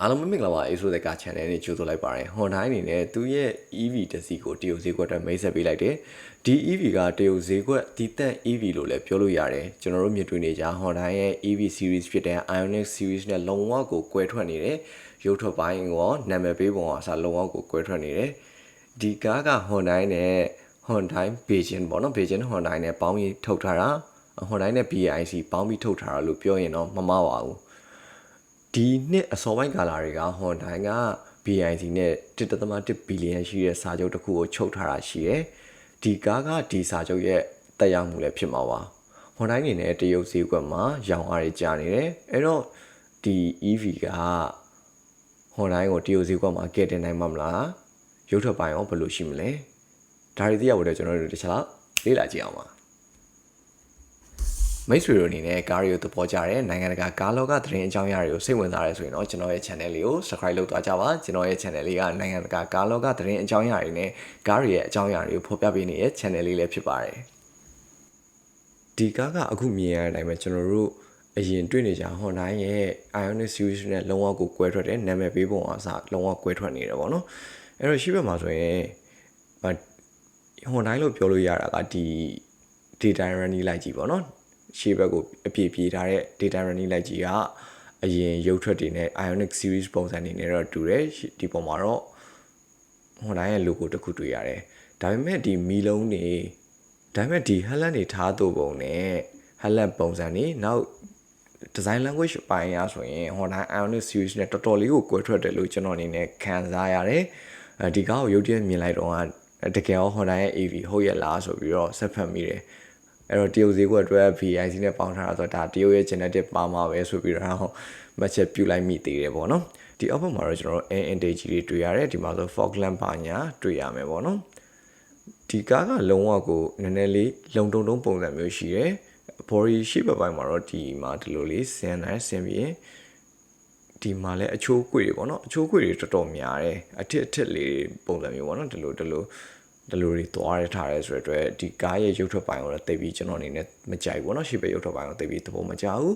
အားလုံးပဲမင်္ဂလာပါ Ace တဲ့က channel နဲ့ကြိုဆိုလိုက်ပါရစေ။ Honda အနေနဲ့သူရဲ့ EV တစ်စီးကိုတရုတ်ဈေးကွက်အတွက်မိတ်ဆက်ပေးလိုက်တယ်။ဒီ EV ကတရုတ်ဈေးကွက်တည်တံ့ EV လို့လည်းပြောလို့ရတယ်။ကျွန်တော်တို့မြင်တွေ့နေကြ Honda ရဲ့ EV series ဖြစ်တဲ့ Ioniq series နဲ့လုံးဝကိုကွဲထွက်နေတယ်။ရုပ်ထွက်ပိုင်းရောနာမည်ပေးပုံကအစလုံးဝကိုကွဲထွက်နေတယ်။ဒီကားက Honda နဲ့ Honda Beijing ပေါ့နော် Beijing Honda နဲ့ပေါင်းပြီးထုတ်ထားတာ Honda နဲ့ BIC ပေါင်းပြီးထုတ်ထားတာလို့ပြောရင်တော့မမှားပါဘူး။ ဒီနှစ်အစောပိုင်းကာလတွေက Honda က BIC နဲ့1.1ဘီလီယံရှိတဲ့စာချုပ်တစ်ခုကိုချုပ်ထားတာရှိတယ်။ဒီကားကဒီစာချုပ်ရဲ့တက်ရောက်မှုလည်းဖြစ်မှာပါ။ Honda အနေနဲ့တရုတ်ဈေးကွက်မှာရောင်းအားတွေကျနေတယ်။အဲ့တော့ဒီ EV က Honda ကိုတရုတ်ဈေးကွက်မှာကဲတင်နိုင်မှာမလား။ရုပ်ထွက်ပိုင်းရောဘယ်လိုရှိမလဲ။ဒါတွေသိရဖို့အတွက်ကျွန်တော်တို့တစ်ချက်လောက်လေ့လာကြည့်အောင်ပါ။ မိတ်ဆွေတို့အနေနဲ့ကားတွေကိုသဘောကျတဲ့နိုင်ငံတကာကားလောကသတင်းအကြောင်းအရာတွေကိုစိတ်ဝင်စားရဲဆိုရင်တော့ကျွန်တော်ရဲ့ channel လေးကို subscribe လုပ်သွားကြပါကျွန်တော်ရဲ့ channel လေးကနိုင်ငံတကာကားလောကသတင်းအကြောင်းအရာတွေနဲ့ကားတွေရဲ့အကြောင်းအရာတွေကိုဖော်ပြပေးနေတဲ့ channel လေးလည်းဖြစ်ပါတယ်ဒီကားကအခုမြင်ရတဲ့အတိုင်းပဲကျွန်တော်တို့အရင်တွေ့နေကြ Honda ရဲ့ Ioniq series နဲ့လုံးဝကိုကွဲထွက်တဲ့နာမည်ပေးပုံအစလုံးဝကွဲထွက်နေတယ်ပေါ့နော်အဲ့တော့ရှိဘက်မှာဆိုရင် Honda လို့ပြောလို့ရတာကဒီ data running light ကြီးပေါ့နော် ရှေ့ဘက်ကိုအပြည့်ပြေးထားတဲ့ data running light ကြီးကအရင်ရုပ်ထွက်တွေနဲ့ Ionic series ပုံစံတွေနဲ့တော့တူတယ်ဒီပုံမှာတော့ Honda ရဲ့ logo တစ်ခုတွေ့ရတယ်ဒါပေမဲ့ဒီမီလုံးတွေဒါပေမဲ့ဒီ Helen တွေထားသူပုံနဲ့ Helen ပုံစံတွေနောက် design language ပိုင်းရဆိုရင် Honda Ioniq series နဲ့တော်တော်လေးကိုကွဲထွက်တယ်လို့ကျွန်တော်အနေနဲ့ခံစားရတယ်အဲဒီကားကိုရုပ်တရက်မြင်လိုက်တော့တကယ်ရော Honda ရဲ့ AV ဟုတ်ရဲ့လားဆိုပြီးတော့ဆက်ဖက်မိတယ် အဲ့တော့တရုတ်ဈေးကွက်အတွက် VIC နဲ့ပေါင်းထားတာဆိုတော့ဒါတရုတ်ရဲ့ genetic ပါမှာပဲဆိုပြီးတော့မှတ်ချက်ပြုလိုက်မိသေးတယ်ပေါ့နော်ဒီအောက်ဘက်မှာတော့ကျွန်တော်တို့ air intake ကြီးတွေတွေ့ရတယ်ဒီမှာဆို fog lamp ပါညာတွေ့ရမယ်ပေါ့နော်ဒီကားကလုံးဝကိုနည်းနည်းလေးလုံတုံတုံပုံစံမျိုးရှိတယ် body shape ဘက်ပိုင်းမှာတော့ဒီမှာဒီလိုလေးဆင်းနိုင်ဆင်းပြီးဒီမှာလည်းအချိုးကွေတွေပေါ့နော်အချိုးကွေတွေတော်တော်များတယ်အထစ်အထစ်လေးပုံစံမျိုးပေါ့နော်ဒီလိုဒီလို ဒီလိုတွေသွားရထားရဲဆိုတဲ့အတွက်ဒီကားရဲ့ရုပ်ထွက်ပိုင်းကိုတော့တိတ်ပြီးကျွန်တော်အနေနဲ့မကြိုက်ဘူးเนาะရှေ့ဘက်ရုပ်ထွက်ပိုင်းကိုတိတ်ပြီးသဘောမကျဘူး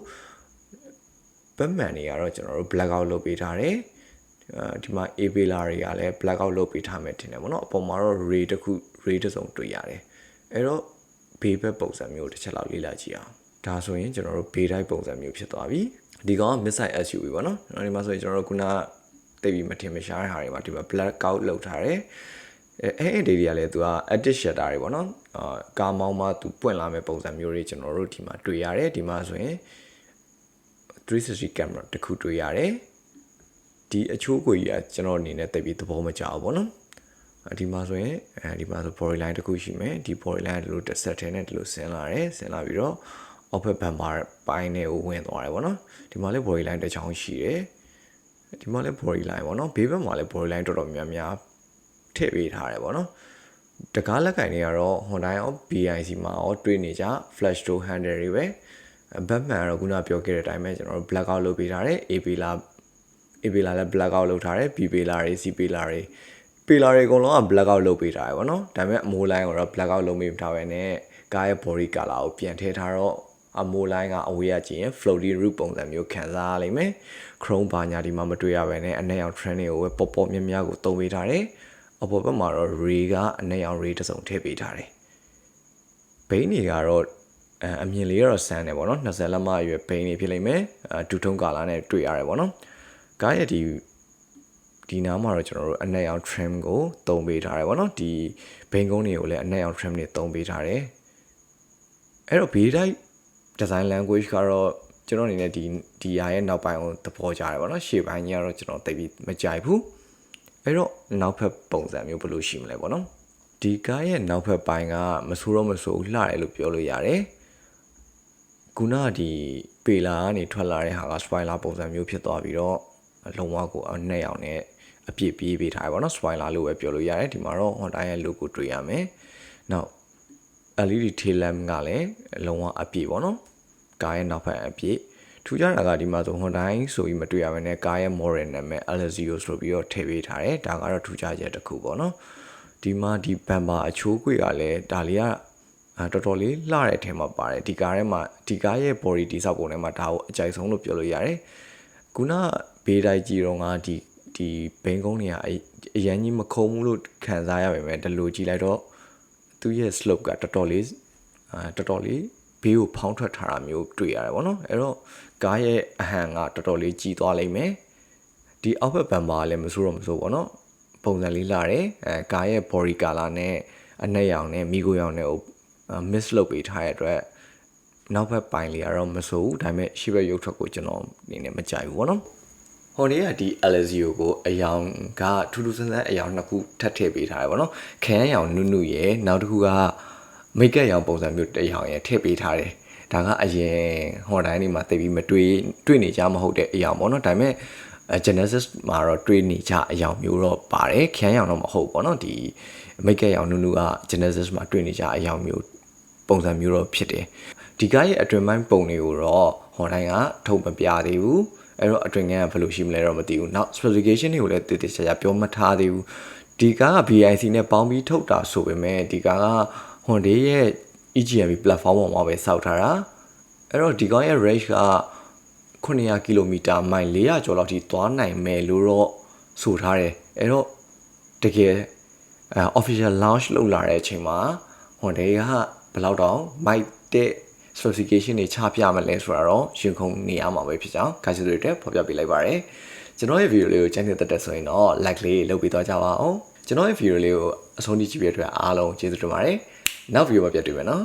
ဘက်မှန်တွေကတော့ကျွန်တော်တို့ black out လုပ်ပေးထားတယ်အဲဒီမှာ A pillar တွေကလည်း black out လုပ်ပေးထားမယ်ထင်တယ်ပေါ့နော်အပေါ်မှာတော့ ray တစ်ခု ray တစ်စုံတွေ့ရတယ်အဲ့တော့ဘေးဘက်ပုံစံမျိုးတစ်ချက်လောက်လေ့လာကြည့်အောင်ဒါဆိုရင်ကျွန်တော်တို့ဘေးတိုင်းပုံစံမျိုးဖြစ်သွားပြီဒီကောင်က mid-size SUV ပေါ့နော်ဒီမှာဆိုရင်ကျွန်တော်တို့ခုနတိတ်ပြီးမထင်မရှားတဲ့ဟာတွေမှာဒီမှာ black out လုပ်ထားတယ် အဲအဲ့ဒီတွေကလည်းသူက edit shutter တွေပေါ့နော်အာကားမောင်းမှသူပွင့်လာမဲ့ပုံစံမျိုးတွေကျွန်တော်တို့ဒီမှာတွေ့ရတယ်ဒီမှာဆိုရင်360 camera တခုတွေ့ရတယ်ဒီအချိုးကိုကြီးကကျွန်တော်အနေနဲ့တိတ်ပြီးသဘောမကျဘူးပေါ့နော်ဒီမှာဆိုရင်အဲဒီမှာဆို body line တခုရှိမယ်ဒီ body line ကဒီလိုတစ်ဆက်ထဲနဲ့ဒီလိုဆင်းလာတယ်ဆင်းလာပြီးတော့ offer bumper ပိုင်းနဲ့ကိုဝင်သွားတယ်ပေါ့နော်ဒီမှာလည်း body line တစ်ချောင်းရှိတယ်ဒီမှာလည်း body line ပေါ့နော်ဘေးဘက်မှာလည်း body line တော်တော်များများ ထည့်ပေးထားတယ်ပေါ့နော်တကားလက်ကင်တွေကတော့ Honda ရော BIC မှာရောတွေ့နေကြ flash door handle တွေပဲဘက်မှန်ကတော့ခုနပြောခဲ့တဲ့အတိုင်းပဲကျွန်တော်တို့ black out လုပ်ပေးထားတယ် AB လာ AB လာလည်း black out လုပ်ထားတယ် BB လာတွေ CB လာတွေပေလာတွေအကုန်လုံးက black out လုပ်ပေးထားတယ်ဗောနော်ဒါပေမဲ့အမိုးလိုင်းကိုတော့ black out လုပ်မထားပဲနဲ့ကားရဲ့ body color ကိုပြန်ထည့်ထားတော့အမိုးလိုင်းကအဝေးရကြည့်ရင် floaty roof ပုံစံမျိုးခံစားရလိမ့်မယ် chrome ဘာညာဒီမှာမတွေ့ရပဲနဲ့အနက်ရောင် trend တွေကိုပဲပေါ်ပေါ်မြများများကိုသုံးပေးထားတယ် အပေါ်ဘက်မှာတော့ ray ကအနက်ရောင် ray တစ်စုံထည့်ပေးထားတယ်ဘိန်းတွေကတော့အအမြင်လေးကတော့ဆန်းတယ်ပေါ့နော်20လက်မအရွယ်ဘိန်းတွေဖြစ်လိမ့်မယ်အဒူထုံးကာလာနဲ့တွေ့ရတယ်ပေါ့နော်ကားရဲ့ဒီဒီနားမှာတော့ကျွန်တော်တို့အနက်ရောင် trim ကိုသုံးပေးထားတယ်ပေါ့နော်ဒီဘိန်းကုန်းတွေကိုလည်းအနက်ရောင် trim တွေသုံးပေးထားတယ်အဲ့တော့ဘေးတိုင်း design language ကတော့ကျွန်တော်အနေနဲ့ဒီဒီဟာရဲ့နောက်ပိုင်းကိုသဘောကျတယ်ပေါ့နော်ရှေ့ပိုင်းကြီးကတော့ကျွန်တော်သိပြီးမကြိုက်ဘူး အဲ့တော့နောက်ဖက်ပုံစံမျိုးဘယ်လိုရှိမလဲပေါ့နော်ဒီကားရဲ့နောက်ဖက်ပိုင်းကမဆိုးတော့မဆိုးလှတယ်လို့ပြောလို့ရတယ်ခုနကဒီပေလာကနေထွက်လာတဲ့ဟာက spoiler ပုံစံမျိုးဖြစ်သွားပြီးတော့လုံးဝကိုအနဲ့အောင်နဲ့အပြည့်ပြေးပေးထားတယ်ပေါ့နော် spoiler လို့ပဲပြောလို့ရတယ်ဒီမှာတော့ Honda ရဲ့ logo တွေ့ရမယ်နောက် LED tail lamp ကလည်းလုံးဝအပြည့်ပေါ့နော်ကားရဲ့နောက်ဖက်အပြည့် ထူးခြားတာကဒီမှာဆို Honda ဆိုပြီးမတွေ့ရဘဲနဲ့ကားရဲ့ model နာမည် Alessio ဆိုပြီးတော့ထည့်ပေးထားတယ်ဒါကတော့ထူးခြားချက်တစ်ခုပေါ့နော်ဒီမှာဒီ bumper အချိုးကွေကလည်းဒါလေးကတော်တော်လေးလှတဲ့အထက်မှာပါတယ်ဒီကားထဲမှာဒီကားရဲ့ body တိဆောက်ပုံထဲမှာဒါကိုအကြိုက်ဆုံးလို့ပြောလို့ရတယ်ခုနဘေးတိုက်ကြီးတော့ငါဒီဒီဘိန်းကုန်းတွေကအအရန်ကြီးမခုံဘူးလို့ခံစားရပါမယ်ဒီလိုကြည့်လိုက်တော့သူ့ရဲ့ slope ကတော်တော်လေးအာတော်တော်လေးဘေးကိုဖောင်းထွက်ထားတာမျိုးတွေ့ရတယ်ဗောနော်အဲ့တော့ ကားရဲ့အဟန်ကတော်တော်လေးကြီးသွားလိမ့်မယ်ဒီအောက်ဘက်ဘန်ပါကလည်းမဆိုးတော့မဆိုးဗောနော်ပုံစံလေးလာတယ်အဲကားရဲ့ body color နဲ့အနက်ရောင်နဲ့မိကိုရောင်နဲ့ကို miss လုပ်ပေးထားတဲ့အတွက်နောက်ဘက်ပိုင်းလေးကတော့မဆိုးဘူးဒါပေမဲ့ရှေ့ဘက်ရုပ်ထွက်ကိုကျွန်တော်အနေနဲ့မကြိုက်ဘူးပေါ့နော်ဟိုနေ့ကဒီ LSU ကိုအယောင်ကထူးထူးဆန်းဆန်းအယောင်နှစ်ခုထပ်ထည့်ပေးထားတယ်ပေါ့နော်ခရမ်းရောင်နုနုရယ်နောက်တစ်ခုကမိတ်ကပ်ရောင်ပုံစံမျိုးတစ်ယောင်ရယ်ထည့်ပေးထားတယ် ဒါကအရင်ဟော်တိုင်းနေမှာတိတ်ပြီးမတွေးတွေးနေကြမဟုတ်တဲ့အယောင်ပေါ့နော်ဒါပေမဲ့ Genesis မှာတော့တွေးနေကြအယောင်မျိုးတော့ပါတယ်ခရမ်းရောင်တော့မဟုတ်ပေါ့နော်ဒီမိတ်ကပ်ရောင်နုနုက Genesis မှာတွေးနေကြအယောင်မျိုးပုံစံမျိုးတော့ဖြစ်တယ်ဒီကားရဲ့အတွင်ပိုင်းပုံတွေကိုတော့ဟွန်တိုင်းကထုတ်မပြသေးဘူးအဲ့တော့အတွင်ကဘယ်လိုရှိမလဲတော့မသိဘူးနောက် specification တွေကိုလည်းတည်တည်ချာချာပြောမထားသေးဘူးဒီကားက BIC နဲ့ပေါင်းပြီးထုတ်တာဆိုပေမဲ့ဒီကားက Hyundai ရဲ့ EGMB platform ပေါ်မှာပဲစောက်ထားတာအဲ့တော့ဒီကောင်ရဲ့ range က900ကီလိုမီတာမိုင်400ကျော်လောက်ထိသွားနိုင်မယ်လို့တော့ဆိုထားတယ်အဲ့တော့တကယ်အဲ official launch လုပ်လာတဲ့အချိန်မှာ Hyundai ကဘယ်လောက်တောင် mic တဲ့ specification တွေချပြမလဲဆိုတာတော့ရှင်ခုန်နေရမှာပဲဖြစ်ကြောင်းကာစီတွေတက်ဖော်ပြပေးလိုက်ပါရယ်ကျွန်တော်ရဲ့ video လေးကိုကြိုက်နေတဲ့တက်ဆိုရင်တော့ like လေးလုပ်ပေးသွားကြပါအောင်ကျွန်တော်ရဲ့ video လေးကိုအဆုံးထိကြည့်ပြတဲ့အတွက်အားလုံးကျေးဇူးတင်ပါတယ် နောက် video မှာပြန်တွေ့မယ်နော်